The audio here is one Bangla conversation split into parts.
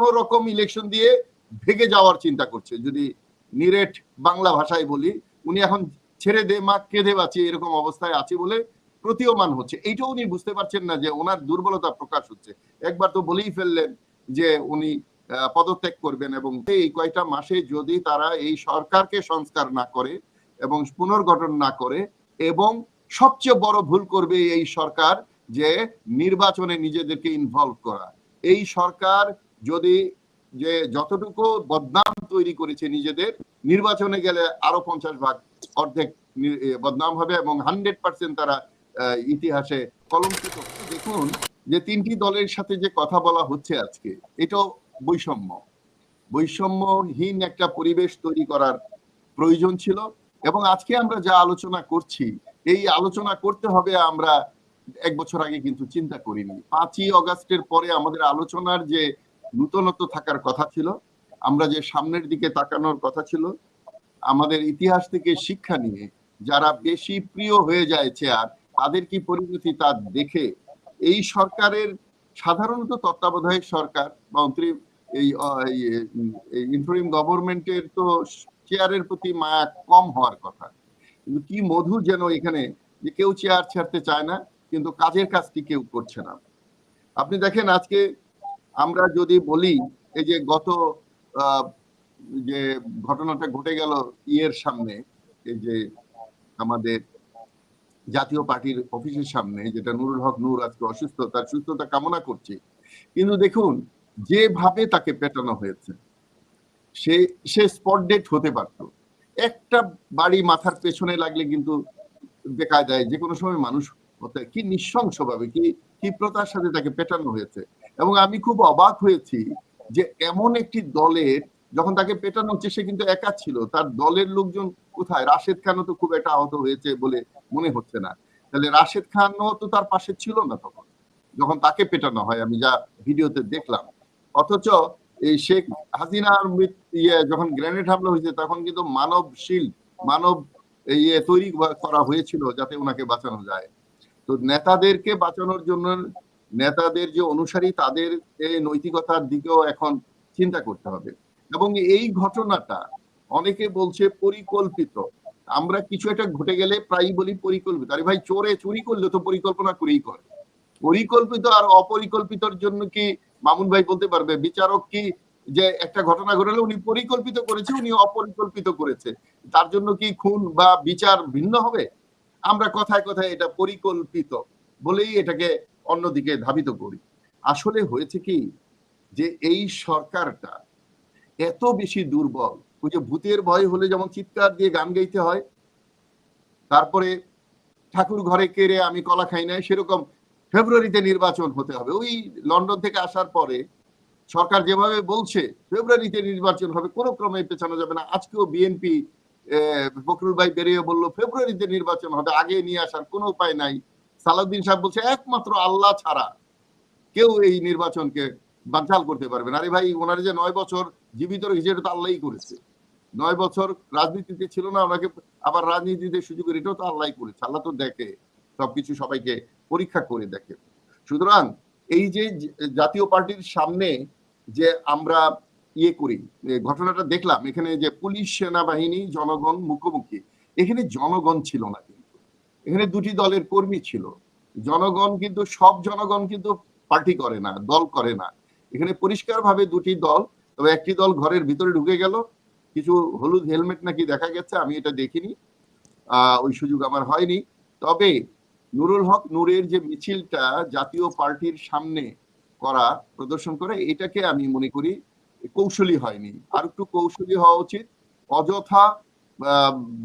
কোন রকম ইলেকশন দিয়ে ভেগে যাওয়ার চিন্তা করছে। যদি নিরেট বাংলা ভাষায় বলি, উনি এখন ছেড়ে দে, মা কেঁদে বাঁচি এরকম অবস্থায় আছে বলে প্রতীয়মান হচ্ছে। এইটাও উনি বুঝতে পারছেন না যে ওনার দুর্বলতা প্রকাশ হচ্ছে। একবার তো বলেই ফেললেন যে উনি পদত্যাগ করবেন এবং এই কয়টা মাসে যদি তারা এই সরকারকে সংস্কার না করে এবং পুনর্গঠন না করে এবং সবচেয়ে বড় ভুল করবে এই সরকার যে নির্বাচনে নিজেদেরকে ইনভলভ করা। এই সরকার যদি যে যতটুকু বদনাম তৈরি করেছে নিজেদের, নির্বাচনে গেলে আরও পঞ্চাশ ভাগ অর্ধেক বদনাম হবে এবং হান্ড্রেড পার্সেন্ট তারা ইতিহাসে কলঙ্কিত। দেখুন যে তিনটি দলের সাথে যে কথা বলা হচ্ছে আজকে, এটাও বৈষম্য। বৈষম্যহীন একটা পরিবেশ তৈরি করার প্রয়োজন ছিল এবং আজকে আমরা যা আলোচনা করছি, এই আলোচনা করতে হবে আমরা এক বছর আগে কিন্তু চিন্তা করিনি। পাঁচই অগাস্টের পরে আমাদের আলোচনার যে নূতনত্ব থাকার কথা ছিল। আমরা যে সামনের দিকে তাকানোর কথা ছিল, আমাদের ইতিহাস থেকে শিক্ষা নিয়ে যারা বেশি প্রিয় হয়ে যায় চেয়ার, তাদের কি পরিণতি তা দেখে এই সরকারের সাধারণত তত্ত্বাবধায়ক সরকার বা এই ইন্টারিম গভর্নমেন্টের তো চেয়ারের প্রতি মায়া কম হওয়ার কথা। কিন্তু কি মধু যেন এখানে যে কেউ চেয়ার ছাড়তে চায় না, কিন্তু কাজের কাজটি কেউ করছে না। আপনি দেখেন আজকে আমরা যদি বলি, এই যে গত যে ঘটনাটা ঘটে গেল ইয়ের সামনে, এই যে আমাদের জাতীয় পার্টির অফিসের সামনে, যেটা নুরুল হক নূর আজকে অসুস্থ, তার সুস্থতা কামনা করছি। কিন্তু দেখুন, যেভাবে তাকে পেটানো হয়েছে, সে সে স্পট ডেট হতে পারত। একটা বাড়ি মাথার পেছনে লাগলে কিন্তু দেখা যায় যে কোনো সময় মানুষ কি নৃশংসভাবে, কি ক্ষিপ্রতার সাথে তাকে পেটানো হয়েছে। এবং আমি খুব অবাক হয়েছি যে এমন একটি দলের যখন তাকে পেটানো হচ্ছে, সে কিন্তু একা ছিল। তার দলের লোকজন কোথায়? রাশেদ খানও তো খুব একটা আহত হয়েছে বলে মনে হচ্ছে না। তাহলে রাশেদ খানও তো তার পাশে ছিল না তখন, যখন তাকে পেটানো হয়, আমি যা ভিডিওতে দেখলাম। অথচ এই শেখ হাসিনার ইয়ে যখন গ্রেনেড হামলা হয়েছে, তখন কিন্তু মানব শিল্ড মানব ইয়ে তৈরি করা হয়েছিল যাতে ওনাকে বাঁচানো যায়। তো নেতাদেরকে বাঁচানোর জন্য নেতাদের যে অনুসারী, তাদের নৈতিকতার দিকেও এখন চিন্তা করতে হবে। এবং এই ঘটনাটা অনেকে বলছে পরিকল্পিত। আমরা কিছু একটা ঘটে গেলে প্রায়ই বলি পরিকল্পিত। আরে ভাই, চোরে চুরি করলে তো পরিকল্পনা করেই করে। পরিকল্পিত আর অপরিকল্পিতর জন্য কি মামুন ভাই বলতে পারবে? বিচারক কি যে একটা ঘটনা ঘটলে, উনি পরিকল্পিত করেছে, উনি অপরিকল্পিত করেছে। তার জন্য কি খুন বা বিচার ভিন্ন হবে? আমরা কথায় কথায় এটা পরিকল্পিত বলেই এটাকে অন্যদিকে ধাবিত করি। আসলে হয়েছে কি যে এই সরকারটা এত বেশি দুর্বল, ওই যে ভূতের ভয় হলে যেমন চিৎকার দিয়ে গান গাইতে হয়, তারপরে ঠাকুর ঘরে কেড়ে আমি কলা খাই নাই, সেরকম ফেব্রুয়ারিতে নির্বাচন হতে হবে। ওই লন্ডন থেকে আসার পরে সরকার যেভাবে বলছে, ফেব্রুয়ারিতে নির্বাচন হবে, কোনো ক্রমে পেছানো যাবে না। আজকেও বিএনপি ফখরুল ভাই বেরিয়ে বলল, ফেব্রুয়ারিতে নির্বাচন হবে, আগে নিয়ে আসার কোনো উপায় নাই। সালাউদ্দিন সাহেব বলছে, একমাত্র আল্লাহ ছাড়া কেউ এই নির্বাচনকে বানচাল করতে পারবে না। আরে ভাই, ওনার যে নয় বছর জীবিত রেখেছে এটা তো আল্লাহই করেছে। নয় বছর রাজনীতিতে ছিল না, ওনাকে আবার রাজনীতিতে সুযোগ এটাও তো আল্লাহ করেছে। আল্লাহ তো দেখে, সবকিছু সবাইকে পরীক্ষা করে দেখে। সুতরাং এই যে জাতীয় পার্টির সামনে যে আমরা ইয়ে করি ঘটনাটা দেখলাম, এখানে যে পুলিশ সেনাবাহিনী, জনগণ মুখোমুখি, এখানে জনগণ ছিল না এখানে দুটি দলের কর্মী ছিল। জনগণ কিন্তু, সব জনগণ কিন্তু পার্টি করে না, দল করে না। এখানে পরিষ্কারভাবে দুটি দল, তবে একটি দল ঘরের ভিতরে ঢুকে গেল। কিছু হলুদ হেলমেট নাকি দেখা গেছে, আমি এটা দেখিনি। ওই সুযোগ আমার হয়নি। তবে নুরুল হক নূরের যে মিছিলটা জাতীয় পার্টির সামনে করা, প্রদর্শন করে, এটাকে আমি মনে করি কৌশলী হয়নি। আর একটু কৌশলী হওয়া উচিত। অযথা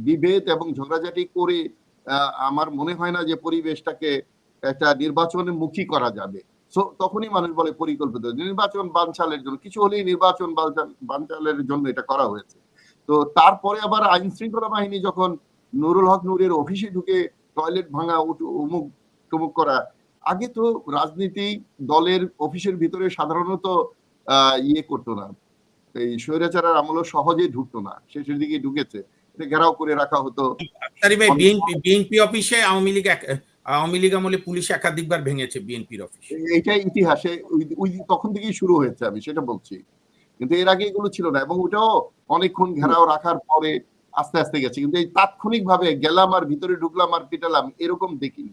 বিভেদ এবং ঝগড়াঝাটি করে আমার মনে হয় না যে পরিবেশটাকে একটা নির্বাচনের মুখী করা যাবে। সো তখনই মানুষ বলে পরিকল্পিত। নির্বাচন বানচালের জন্য, কিছু হলেই নির্বাচন বানচালের জন্য এটা করা হয়েছে। তো তারপরে আবার আইন শৃঙ্খলা বাহিনী যখন নুরুল হক নূরের অফিসে ঢুকে টয়লেট ভাঙা উমুক, টুমুক করা, আগে তো রাজনীতি দলের অফিসের ভিতরে সাধারণত ইয়ে করতো না। এই স্বৈরাচারের আমলও সহজে ঢুকতো না। শেষের দিকে ঢুকেছে। ঘেরাও করে রাখা হতো। বিএনপি অফিসে আওয়ামী লীগ আওয়ামী লীগ আমলে পুলিশ একাধিকবার ভেঙেছে বিএনপির অফিস। এইটাই ইতিহাসে ওই- তখন থেকেই শুরু হয়েছে আমি সেটা বলছি। কিন্তু এর আগে এগুলো ছিল না এবং ওটাও অনেকক্ষণ ঘেরাও রাখার পরে আস্তে আস্তে গেছে। কিন্তু এই তাৎক্ষণিক ভাবে গেলাম আর ভিতরে ঢুকলাম আর পিটালাম এরকম দেখিনি।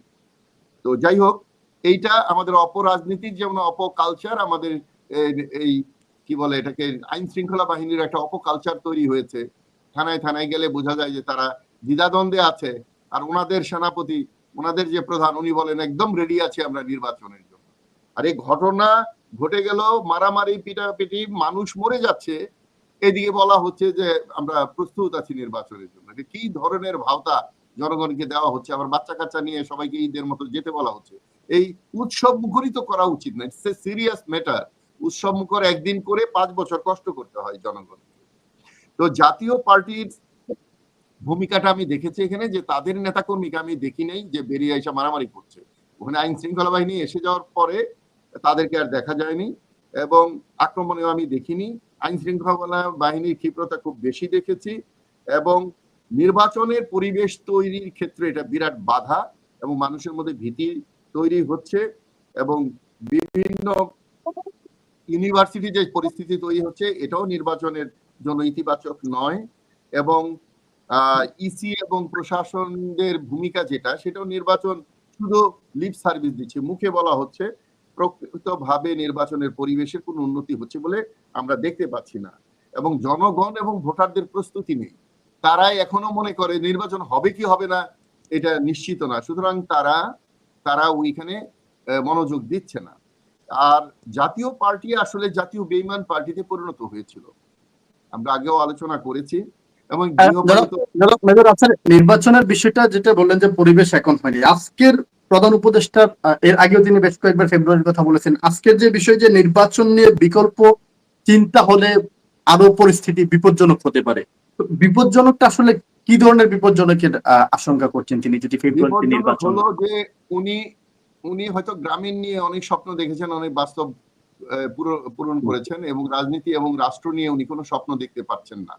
তো যাই হোক এইটা আমাদের অপরাজনীতির যেমন অপকালচার আমাদের এই- এই কি বলে এটাকে আইন শৃঙ্খলা বাহিনীর একটা অপকালচার তৈরি হয়েছে। থানায় থানায় গেলে বোঝা যায় যে তারা দ্বিধাদ্বন্দ্বে আছে। আর ওনাদের সেনাপতি, ওনাদের যে প্রধান, উনি বলেন, একদম রেডি আছে আমরা নির্বাচনের জন্য। আর এই ঘটনা ঘটে গেল মারামারি, পিটাপিটি, মানুষ মরে যাচ্ছে। এদিকে বলা হচ্ছে যে আমরা প্রস্তুত আছি নির্বাচনের জন্য। কি ধরনের ভাওতা জনগণকে দেওয়া হচ্ছে? আবার বাচ্চা কাচ্চা নিয়ে সবাইকে ঈদের মতো যেতে বলা হচ্ছে। এই উৎসব মুখরিত করা উচিত না। ইটস এ সিরিয়াস ম্যাটার উৎসব মুখর একদিন করে পাঁচ বছর কষ্ট করতে হয় জনগণকে। তো জাতীয় পার্টির ভূমিকাটা আমি দেখেছি এখানে, যে তাদের নেতাকর্মীকে আমি দেখি নাই যে বেরিয়ে এসে মারামারি করছে। ওখানে আইন শৃঙ্খলা বাহিনী এসে যাওয়ার পরে তাদেরকে আর দেখা যায়নি এবং আক্রমণেও আমি দেখিনি। আইন শৃঙ্খলা বাহিনীর ক্ষিপ্রতা খুব বেশি দেখেছি এবং নির্বাচনের পরিবেশ তৈরির ক্ষেত্রে এটা বিরাট বাধা এবং মানুষের মধ্যে ভীতি তৈরি হচ্ছে এবং বিভিন্ন ইউনিভার্সিটি যে পরিস্থিতি তৈরি হচ্ছে, এটাও নির্বাচনের জন্য ইতিবাচক নয় এবং ইসি এবং প্রশাসনদের ভূমিকা যেটা, সেটাও নির্বাচন শুধু লিপ সার্ভিস দিচ্ছে। মুখে বলা হচ্ছে প্রকৃতভাবে নির্বাচনের পরিবেশের কোনো উন্নতি হচ্ছে বলে আমরা দেখতে পাচ্ছি না। এবং জনগণ এবং ভোটারদের প্রস্তুতি নেই। তারাই এখনও মনে করে নির্বাচন হবে কি হবে না, এটা নিশ্চিত না। সুতরাং তারা তারা ওইখানে মনোযোগ দিচ্ছে না। আর জাতীয় পার্টি আসলে জাতীয় বেইমান পার্টিতে পরিণত হয়েছিল। আমরা আগেও আলোচনা করেছি এবং নির্বাচনের বিষয়টা যেটা বললেন যে পরিবেশ এখন হয়নি। আজকের প্রধান উপদেষ্টা এর আগেও তিনি বেশ কয়েকবার ফেব্রুয়ারির কথা বলেছেন। আজকের যে বিষয় যে নির্বাচন নিয়ে বিকল্প চিন্তা হলে আরও পরিস্থিতি বিপজ্জনক হতে পারে। তো বিপজ্জনকটা আসলে কি ধরনের বিপজ্জনকের আশঙ্কা করছেন তিনি যদি ফেব্রুয়ারিতে নির্বাচন হলো যে উনি উনি হয়তো গ্রামীণ নিয়ে অনেক স্বপ্ন দেখেছেন অনেক বাস্তব পূরণ- করেছেন এবং রাজনীতি এবং রাষ্ট্র নিয়ে উনি কোনো স্বপ্ন দেখতে পাচ্ছেন না।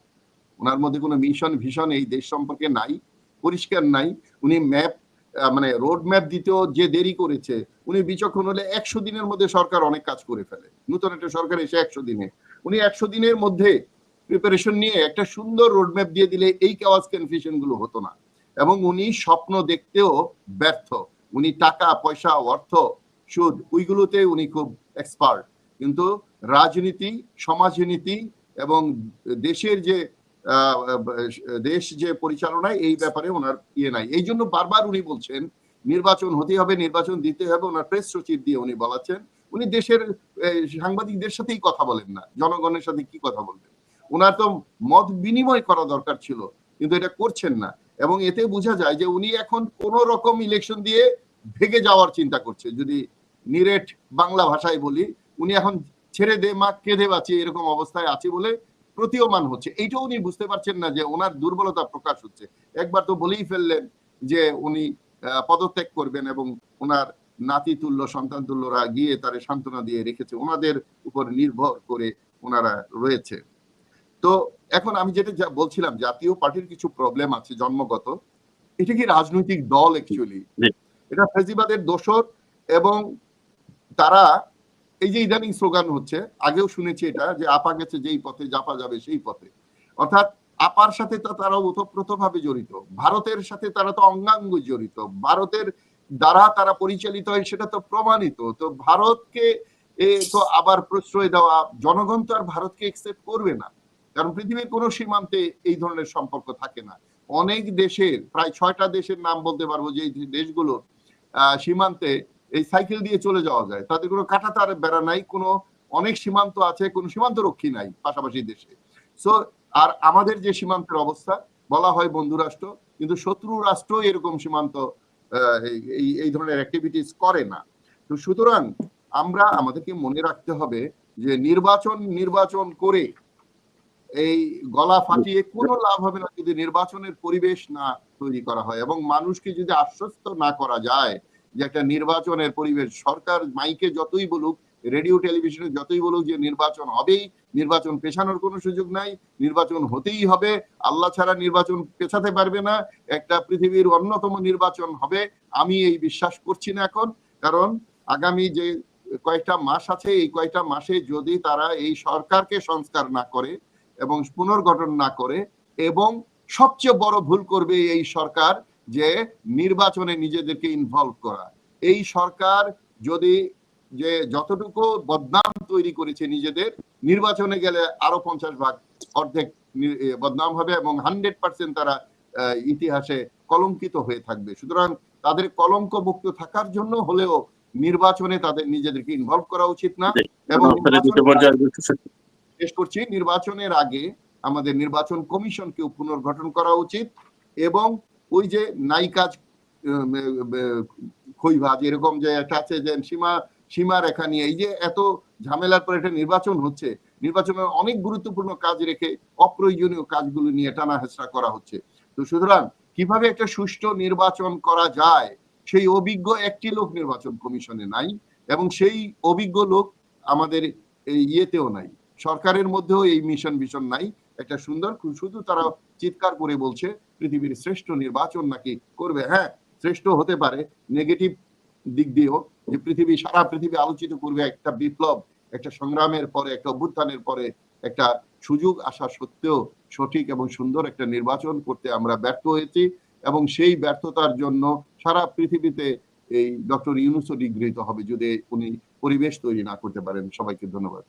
ওনার মধ্যে কোনো মিশন ভিশন এই দেশ সম্পর্কে নাই পরিষ্কার নাই। উনি ম্যাপ মানে রোড ম্যাপ দিতেও যে দেরি করেছে উনি বিচক্ষণ হলে একশো দিনের মধ্যে সরকার অনেক কাজ করে ফেলে। নতুন একটা সরকার এসে একশো দিনে। উনি একশো দিনের মধ্যে প্রিপারেশন নিয়ে একটা সুন্দর রোড ম্যাপ দিয়ে দিলে এই কাওয়াজ কনফিউশনগুলো হতো না। এবং উনি স্বপ্ন দেখতেও ব্যর্থ। উনি টাকা পয়সা অর্থ সুদ ওইগুলোতে উনি খুব এক্সপার্ট কিন্তু রাজনীতি, সমাজনীতি এবং দেশের যে দেশ যে পরিচালনায় এই ব্যাপারে ওনার ইয়ে নাই। এই জন্য বারবার উনি বলছেন, নির্বাচন হতে হবে, নির্বাচন দিতে হবে, ওনার প্রেস সচিব দিয়ে উনি বলাচ্ছেন। উনি দেশের সাংবাদিকদের সাথেই কথা বলেন না, জনগণের সাথে কি কথা বলবেন? ওনার তো মত বিনিময় করা দরকার ছিল, কিন্তু এটা করছেন না। এবং এতে বোঝা যায় যে উনি এখন কোন রকম ইলেকশন দিয়ে ভেগে যাওয়ার চিন্তা করছে। যদি নিরেট বাংলা ভাষায় বলি উনি এখন ছেড়ে দে মা কেঁদে বাঁচি এরকম অবস্থায় আছে বলে প্রতীয়মান হচ্ছে। এইটাও উনি বুঝতে পারছেন না যে ওনার দুর্বলতা প্রকাশ হচ্ছে। একবার তো বলেই ফেললেন যে উনি পদত্যাগ করবেন এবং ওনার নাতি তুল্য সন্তান তুল্যরা গিয়ে তারে সান্ত্বনা দিয়ে রেখেছে। ওনাদের উপর নির্ভর করে ওনারা রয়েছে। তো এখন আমি যেটা যা বলছিলাম জাতীয় পার্টির কিছু প্রবলেম আছে জন্মগত। এটা কি রাজনৈতিক দল অ্যাকচুয়ালি। এটা ফেজিবাদের দোষর এবং তারা এই যে ইদানিং স্লোগান হচ্ছে, আগেও শুনেছি এটা, যে আপা গেছে যেই পথে, জাপা যাবে সেই পথে। অর্থাৎ আপার সাথে তো তারা ওতপ্রোত ভাবে জড়িত, ভারতের সাথে তারা তো অঙ্গাঙ্গ জড়িত, ভারতের দ্বারা তারা পরিচালিত হয় সেটা তো প্রমাণিত। তো ভারতকে এ তো আবার প্রশ্রয় দেওয়া, জনগণ তো আর ভারতকে একসেপ্ট করবে না। কারণ পৃথিবীর কোনো সীমান্তে এই ধরনের সম্পর্ক থাকে না। অনেক দেশের, প্রায় ছয়টা দেশের নাম বলতে পারব যে দেশগুলোর সীমান্তে এই সাইকেল দিয়ে চলে যাওয়া যায়। তাদের কোনো কাঁটাতার বেড়া নাই, কোনো অনেক সীমান্ত আছে, কোনো সীমান্ত রক্ষী নাই পাশাপাশি দেশে। সো আর আমাদের যে সীমান্তের অবস্থা, বলা হয় বন্ধু রাষ্ট্র, কিন্তু শত্রু রাষ্ট্র এরকম সীমান্ত এই এই ধরনের অ্যাক্টিভিটিস করে না। তো সুতরাং আমরা, আমাদেরকে মনে রাখতে হবে যে নির্বাচন নির্বাচন করে এই গলা ফাটিয়ে কোনো লাভ হবে না যদি নির্বাচনের পরিবেশ না তৈরি করা হয় এবং মানুষকে যদি আশ্বস্ত না করা যায় যে একটা নির্বাচনের পরিবেশ, সরকার মাইকে যতই বলুক, রেডিও, টেলিভিশনে যতই বলুক যে নির্বাচন হবেই, নির্বাচন পেছানোর কোনো সুযোগ নাই, নির্বাচন হতেই হবে, আল্লাহ ছাড়া নির্বাচন পেছাতে পারবে না, একটা পৃথিবীর অন্যতম নির্বাচন হবে, আমি এই বিশ্বাস করছি না এখন, কারণ আগামী যে কয়েকটা মাস আছে, এই কয়েকটা মাসে যদি তারা এই সরকারকে সংস্কার না করে এবং পুনর্গঠন না করে, এবং সবচেয়ে বড় ভুল করবে এই সরকার যে নির্বাচনে নিজেদেরকে ইনভলভ করা। এই সরকার যদি যে যতটুকু বদনাম তৈরি করেছে নিজেদের নির্বাচনে গেলে আরও পঞ্চাশ ভাগ অর্ধেক বদনাম হবে এবং হান্ড্রেড পার্সেন্ট তারা ইতিহাসে কলঙ্কিত হয়ে থাকবে। সুতরাং তাদের কলঙ্ক মুক্ত থাকার জন্য হলেও নির্বাচনে তাদের নিজেদেরকে ইনভলভ করা উচিত না এবং শেষ করছি নির্বাচনের আগে আমাদের নির্বাচন কমিশনকেও পুনর্গঠন করা উচিত এবং ওই যে নাই কাজ উম, খৈভাজ এরকম যে একটা আছে যে সীমা সীমা রেখা নিয়ে এই যে এত ঝামেলার পর একটা নির্বাচন হচ্ছে নির্বাচনের অনেক গুরুত্বপূর্ণ কাজ রেখে অপ্রয়োজনীয় কাজগুলো নিয়ে টানা হেঁচড়া করা হচ্ছে। তো সুতরাং কীভাবে একটা সুষ্ঠু নির্বাচন করা যায় সেই অভিজ্ঞ একটি লোক নির্বাচন কমিশনে নাই এবং সেই অভিজ্ঞ লোক আমাদের ইয়েতেও নাই। সরকারের মধ্যেও এই মিশন ভিশন নাই। একটা সুন্দর শুধু তারা চিৎকার করে বলছে, পৃথিবীর শ্রেষ্ঠ নির্বাচন নাকি করবে? হ্যাঁ শ্রেষ্ঠ হতে পারে নেগেটিভ দিক দিয়েও, যে পৃথিবী, সারা পৃথিবী আলোচিত করবে একটা বিপ্লব, একটা সংগ্রামের পরে, একটা অভ্যুত্থানের পরে, একটা সুযোগ আসা সত্ত্বেও সঠিক এবং সুন্দর একটা নির্বাচন করতে আমরা ব্যর্থ হয়েছি এবং সেই ব্যর্থতার জন্য সারা পৃথিবীতে এই ডক্টর ইউনুসও নিগৃহীত হবে যদি উনি পরিবেশ তৈরি না করতে পারেন। সবাইকে ধন্যবাদ।